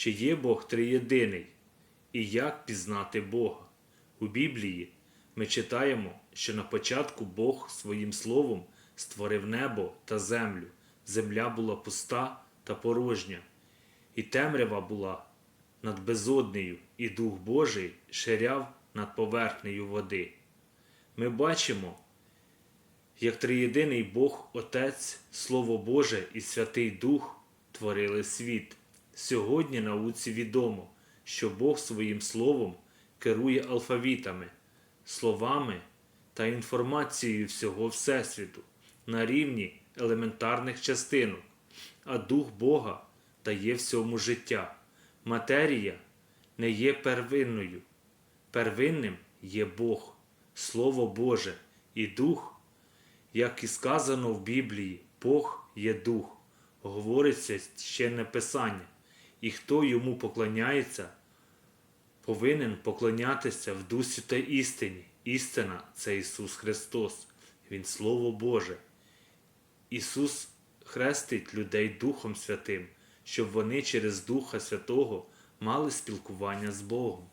чи є Бог триєдиний і як пізнати Бога. У Біблії ми читаємо, що на початку Бог своїм словом створив небо та землю. Земля була пуста та порожня, і темрява була над безоднею, і Дух Божий ширяв над поверхнею води. Ми бачимо, як триєдиний Бог Отець, Слово Боже і Святий Дух творили світ. Сьогодні науці відомо, що Бог своїм словом керує алфавітами, словами та інформацією всього Всесвіту на рівні елементарних частинок, а Дух Бога дає всьому життя. Матерія не є первинною. Первинним є Бог, Слово Боже і Дух як і сказано в Біблії, Бог є дух, говориться ще не Писання, і хто йому поклоняється, повинен поклонятися в дусі та істині. Істина це Ісус Христос, Він Слово Боже. Ісус хрестить людей Духом Святим, щоб вони через Духа Святого мали спілкування з Богом.